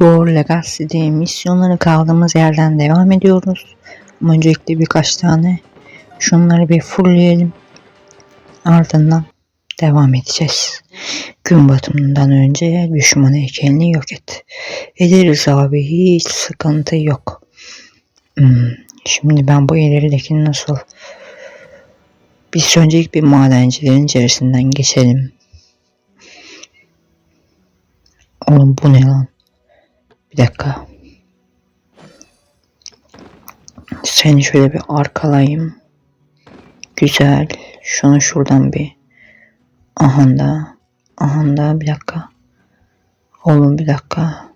Igor Legacy'de misyonları kaldığımız yerden devam ediyoruz. Öncelikle birkaç tane şunları bir fullleyelim. Ardından devam edeceğiz. Gün batımından önce düşman heykelini yok et. Ederiz abi hiç sıkıntı yok. Hmm, şimdi ben bu ileridekini nasıl... Biz öncelik bir madencilerin içerisinden geçelim. Oğlum bu ne lan? Bir dakika. Seni şöyle bir arkalayayım. Güzel. Şunu şuradan bir. Ahanda. Ahanda bir dakika. Oğlum bir dakika.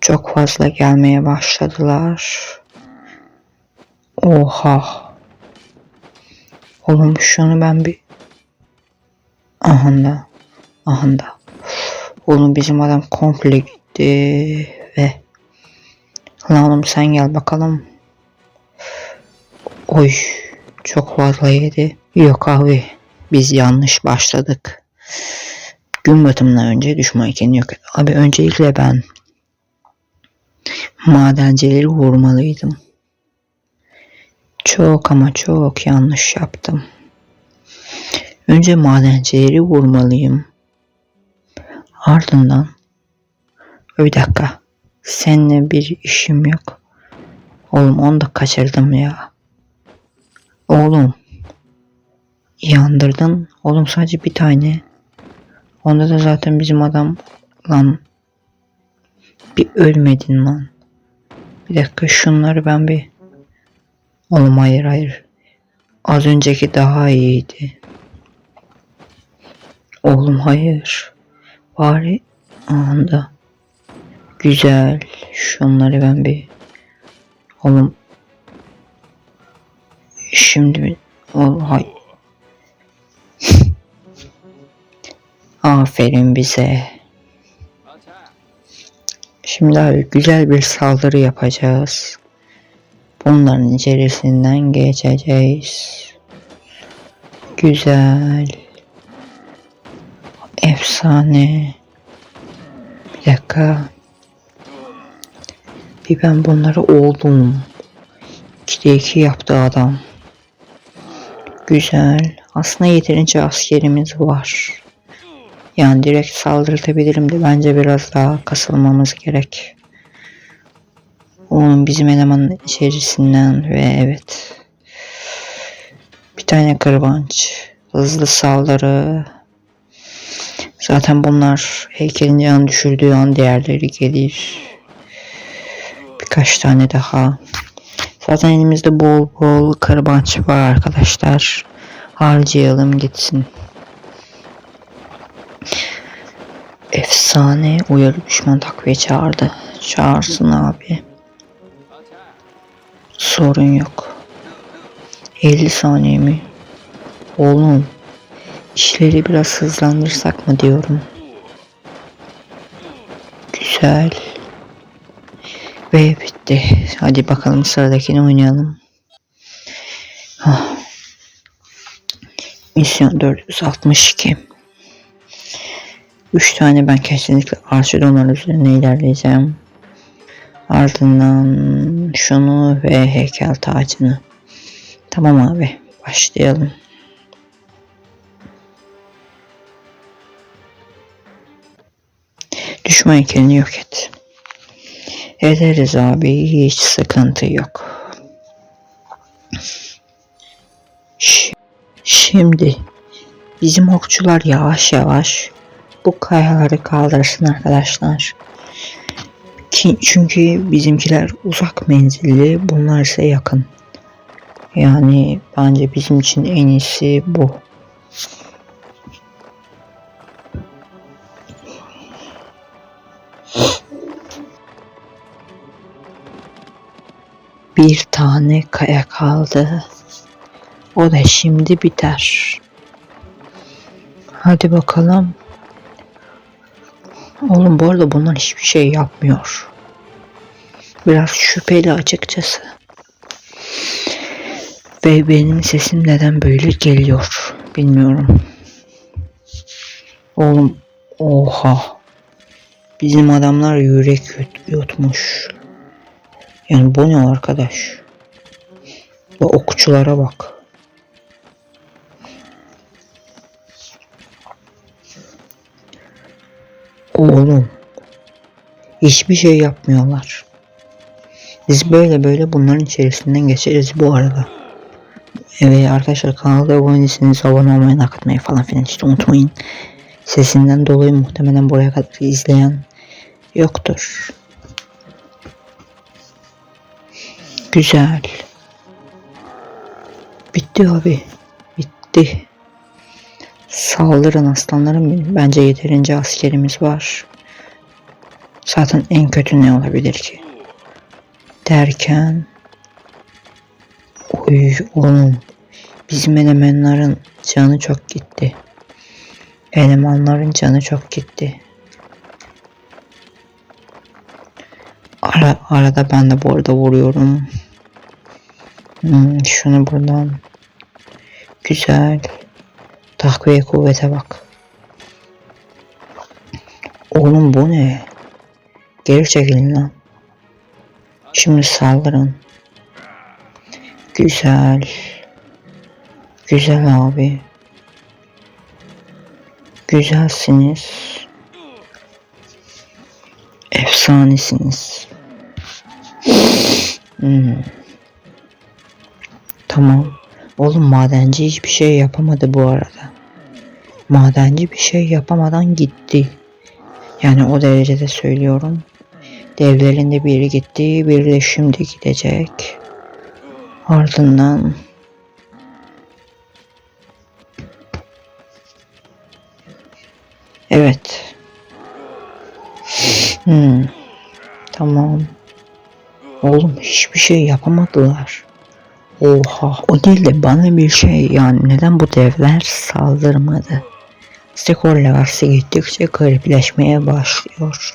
Çok fazla gelmeye başladılar. Oha. Oğlum şunu ben bir. Ahanda. Ahanda. Oğlum bizim adam komple ve Lan sen gel bakalım. Oy çok fazla yedi. Yok abi biz yanlış başladık. Gün batımından önce düşman iken yok. Abi öncelikle ben madencileri vurmalıydım. Çok ama çok yanlış yaptım. Önce madencileri vurmalıyım. Ardından bir dakika. Seninle bir işim yok. Oğlum onu da kaçırdım ya. Oğlum. Yandırdın. Oğlum sadece bir tane. Onda da zaten bizim adam lan. Bir ölmedin lan. Bir dakika şunları ben bir. Oğlum hayır hayır. Az önceki daha iyiydi. Oğlum hayır. Bari anda. Güzel. Şunları ben bir oğlum şimdi bir oğlum hay Aferin bize. Şimdi abi güzel bir saldırı yapacağız. Bunların içerisinden geçeceğiz. Güzel. Efsane. Bir dakika. Bir ben bunları oldum. 2'de 2 yaptı adam. Güzel. Aslında yeterince askerimiz var. Yani direkt saldırtabilirim de bence biraz daha kasılmamız gerek. Onun bizim elemanın içerisinden ve evet. Bir tane kırbanç. Hızlı saldırı. Zaten bunlar heykelin yanı düşürdüğü an diğerleri gelir. Birkaç tane daha. Zaten elimizde bol bol kırbanç var arkadaşlar. Harcayalım gitsin. Efsane uyarı düşman takviye çağırdı. Çağırsın abi. Sorun yok. 50 saniye mi? Oğlum. İşleri biraz hızlandırsak mı diyorum. Güzel. Ve bitti. Hadi bakalım sıradakini oynayalım. Ah. Misyon 462. 3 tane ben kesinlikle Archidonlar üzerine ilerleyeceğim. Ardından şunu ve heykel tacını. Tamam abi başlayalım. Düşman heykelini yok et. Ederiz abi hiç sıkıntı yok. Şimdi bizim okçular yavaş yavaş bu kayaları kaldırsın arkadaşlar. Çünkü bizimkiler uzak menzilli bunlar ise yakın. Yani bence bizim için en iyisi bu. Bir tane kaya kaldı. O da şimdi biter. Hadi bakalım. Oğlum bu arada bunlar hiçbir şey yapmıyor. Biraz şüpheli açıkçası. Ve benim sesim neden böyle geliyor bilmiyorum. Oğlum oha. Bizim adamlar yürek yut- yutmuş. Yani bu ne arkadaş? Bu okçulara bak. Oğlum. Hiçbir şey yapmıyorlar. Biz böyle böyle bunların içerisinden geçeriz bu arada. Evet arkadaşlar kanalda abone değilseniz abone olmayı, like atmayı falan filan işte unutmayın. Sesinden dolayı muhtemelen buraya kadar izleyen yoktur. Güzel. Bitti abi. Bitti. Saldırın aslanlarım benim. Bence yeterince askerimiz var. Zaten en kötü ne olabilir ki? Derken Oy oğlum bizim elemanların canı çok gitti. Elemanların canı çok gitti. Ara, arada ben de bu arada vuruyorum. Hmm, şunu buradan. Güzel. Takviye kuvvete bak. Oğlum bu ne? Geri çekilin lan. Şimdi saldırın. Güzel. Güzel abi. Güzelsiniz. Efsanesiniz. Hmm. Tamam. Oğlum madenci hiçbir şey yapamadı bu arada. Madenci bir şey yapamadan gitti. Yani o derecede söylüyorum. Devlerin de biri gitti, biri de şimdi gidecek. Ardından Evet. Hmm. Tamam. Oğlum hiçbir şey yapamadılar. Oha. O değil de bana bir şey yani neden bu devler saldırmadı? Skor levası gittikçe garipleşmeye başlıyor.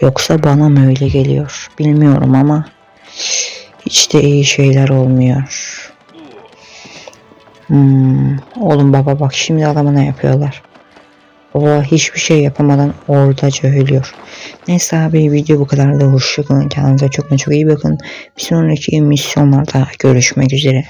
Yoksa bana mı öyle geliyor? Bilmiyorum ama hiç de iyi şeyler olmuyor. Hmm, oğlum baba bak şimdi adama ne yapıyorlar. O hiçbir şey yapamadan oradaca ölüyor. Neyse abi video bu kadar da hoşçakalın. Kendinize çok çok iyi bakın. Bir sonraki misyonlarda görüşmek üzere.